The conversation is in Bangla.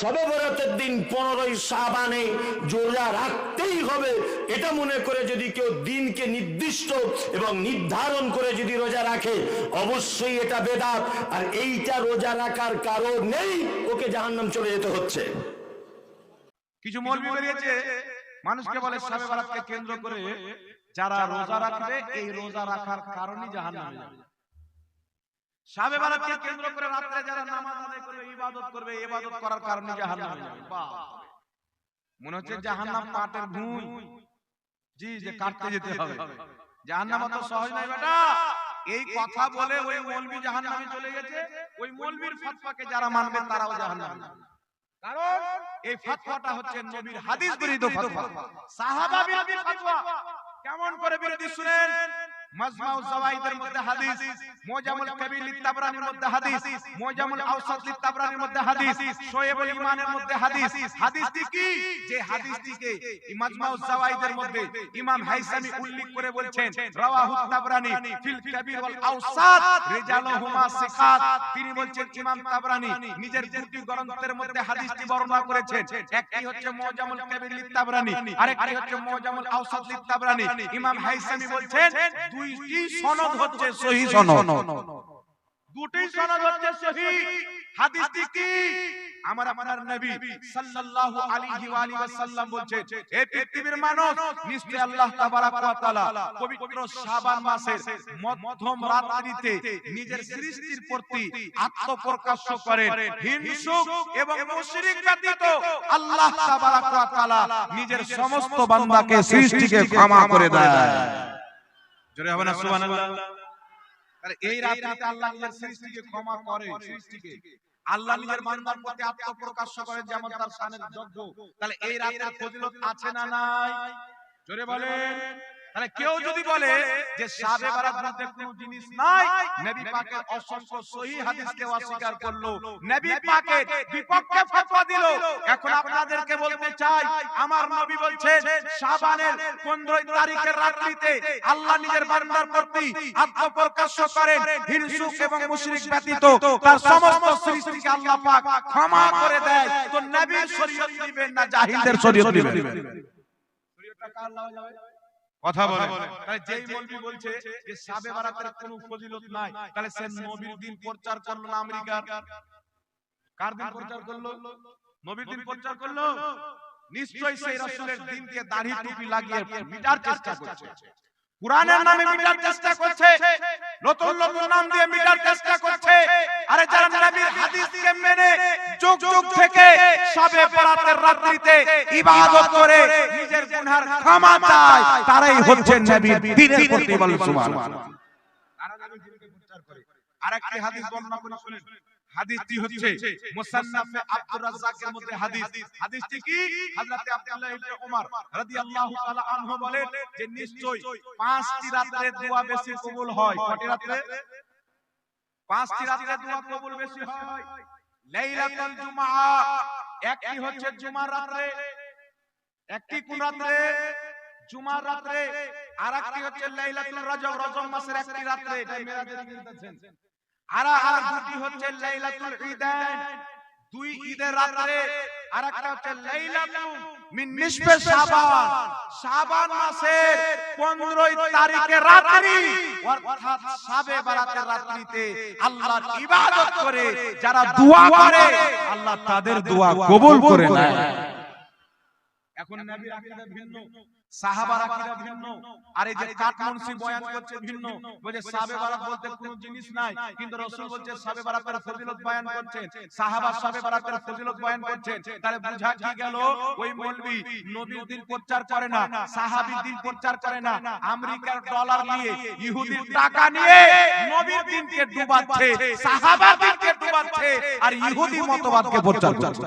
সবে বরাতের দিন পনেরোই সাবানে রোজা রাখতেই হবে। এটা মনে করে যদি কেউ দিনকে নির্দিষ্ট এবং নির্ধারণ করে যদি রোজা রাখে, অবশ্যই এটা বেদাত। আর এইটা রোজা রাখার কারণ নেই, ওকে জাহান্নাম চলে যেতে হচ্ছে। কিছু মৌলবি বেরিয়েছে। মানুষকে বলে সাবে কেন্দ্র করে যারা রোজা রাখবে, এই রোজা রাখার কারণেই জাহান্নামে যাবে। সাবে বারাতকে কেন্দ্র করে রাত্রে যারা নামাজ আদায় করবে ইবাদত করবে ইবাদত করার কারণে জাহান্নামে যাবে। মনে হচ্ছে জাহান্নাম পাটের ভুঁই। জি যে কাটতে যেতে হবে। জাহান্নাম তো সহজ নয় বেটা। এই কথা বলে ওই মৌলবি জাহান্নামে চলে গেছে। ওই মৌলবির ফতোয়াকে যারা মানবে তারাও জাহান্নামে। কারণ এই ফতোয়াটা হচ্ছে নবীর হাদিস বিরোধী ফতোয়া সাহাবা বিরোধী ফতোয়া কেমন করে বিরোধী শুনেন? মাজমাউ জাওয়াইদের মধ্যে হাদিস, মুজামুল কাবির লিতাবরানির মধ্যে হাদিস, মুজামুল আওসাত লিতাবরানির মধ্যে হাদিস, শোয়েবুল ঈমানের মধ্যে হাদিস। হাদিসটি কি? যে হাদিসটিকে মাজমাউ জাওয়াইদের মধ্যে ইমাম হাইসামি উল্লেখ করে বলছেন, রাওয়াহু তাবরানি ফিল কাবির ওয়াল আওসাত রিজালুহুমা সিকাত। তিনি বলছেন, ইমাম তাবরানি নিজের দুটি গ্রন্থের মধ্যে হাদিসটি বর্ণনা করেছেন। একটি হচ্ছে মুজামুল কাবির লিতাবরানি আরেকটি হচ্ছে মুজামুল আওসাত লিতাবরানি ইমাম হাইসামি বলছেন দুইটি সনদ হচ্ছে সহিহ সনদ। দুটি সনদ হচ্ছে সহিহ হাদিসটি কি? আমার আপনার নবী সাল্লাল্লাহু আলাইহি ওয়া আলিহি ওয়াসাল্লাম বলছেন এই পৃথিবীর মানুষ নিশ্চয় আল্লাহ তাবারাক ওয়া তাআলা পবিত্র শাবান মাসের মধ্যম রাত্রিতে নিজের সৃষ্টির প্রতি আত্মপ্রকাশ করেন। হিংসু এবং মুশরিক ব্যতীত আল্লাহ তাবারাক ওয়া তাআলা নিজের সমস্ত বান্দাকে সৃষ্টিকে ক্ষমা করে দেয়। জোরে হবে না সুবহানাল্লাহ। আরে এই রাতে আল্লাহ নিজের সৃষ্টিকে ক্ষমা করে সৃষ্টিকে। আল্লাহ নিজের বান্দার প্রতি আত্মপ্রকাশ করে যেমন তার শানের যোগ্য। তাহলে এই রাতের ফজিলত আছে না নাই? জোরে বলেন। তাহলে কেউ যদি বলে যে সাবে বারাত মধ্যে কোনো জিনিস নাই নবী পাকের অসংখ্য সহিহ হাদিসকে অস্বীকার করল। নবী পাকের বিপক্ষে ফতোয়া দিল। এখন আপনাদেরকে বলতে চাই আমার নবী বলছেন শাবানের 15 তারিখের রাত্রিতে আল্লাহ নিজের বান্দার প্রতি আত্মপ্রকাশ করেন হিংসুক এবং মুশরিক ব্যতীত। তার সমস্ত সৃষ্টিকে আল্লাহ পাক ক্ষমা করে দেয়। তো নবীর শরীয়ত দিবেন না জাহিলদের শরীয়ত দিবেন শরীয়তটা কার লাও যাবে কথা বলে। তাহলে যেই মৌলবি বলছে যে সাবে বারাতের কোনো ফজিলত নাই। তাহলে সে নবীর দিন প্রচার করল না আমেরিকার। কার দিন প্রচার করল? নবীর দিন প্রচার করল? নিশ্চয়ই সেই রাসূলের দিনকে দাড়ি টুপি লাগিয়ে মিটার চেষ্টা করছে। কোরআনের নামে মিটার চেষ্টা করছে। নতুন নতুন নাম দিয়ে মিটার চেষ্টা করছে। আরে যারা নবীর হাদিসকে মেনে যুগ যুগ থেকে সবে বরাতের রাত্রিতে ইবাদত করে নিজের গুনার ক্ষমা চায় তারাই হচ্ছেন নবীর দ্বীনের প্রতি বল সুবহানাল্লাহ। তারা নবীর দ্বীনকে প্রচার করে? আরেকটি হাদিস বর্ণনা করে শুনেন। হাদিসটি হচ্ছে মুসান্নাফে আব্দুর রাজ্জাকের মধ্যে হাদিস। হাদিসটি কি? হযরতে আব্দুল্লাহ ইবনে ওমর রাদিয়াল্লাহু তাআলা আনহু বলেন যে নিশ্চয় পাঁচটি রাতে দোয়া বেশি কবুল হয়। কয়টি রাতে? পাঁচটি রাতে দোয়া কবুল বেশি হয়। লাইলাতুল জুমআ। একটি হচ্ছে জুমার রাতে একটি কোন রাতে জুমার রাতে আরেকটি হচ্ছে লাইলাতুল রজব রজব মাসের একটি রাতে এটা মেরাজের আর আর দুটি হচ্ছে লাইলাতুল ঈদান দুই ঈদের রাতে আর একটা হচ্ছে লাইলাতুল মিন নিসফে শাবান। শাবান। মাসের 15 তারিখের রাত্রি। অর্থাৎ শাবে বারাতের রাত্রিতে আল্লাহর ইবাদত করে যারা দোয়া করে আল্লাহ তাদের দোয়া কবুল করে নেয়। এখন নবীর আকীদা ভিন্ন সাহাবার আকীদা ভিন্ন আর এই যে কাটমনসি বয়ান করছে ভিন্ন বলে সাবে বারাত বলতে কোনো জিনিস নাই কিন্তু রাসূল বলছে সাবে বারাতের ফজিলত বয়ান করছেন সাহাবা সাবে বারাতের ফজিলত বয়ান করছেন তাহলে বুঝা কি গেল? ওই মৌলবি নবীর দিন প্রচার করে না সাহাবীর দিন প্রচার করে না আমেরিকার ডলার নিয়ে ইহুদির টাকা নিয়ে নবীর দিনকে ডুবাচ্ছে সাহাবার দিনকে ডুবাচ্ছে আর ইহুদি মতবাদকে প্রচার করছে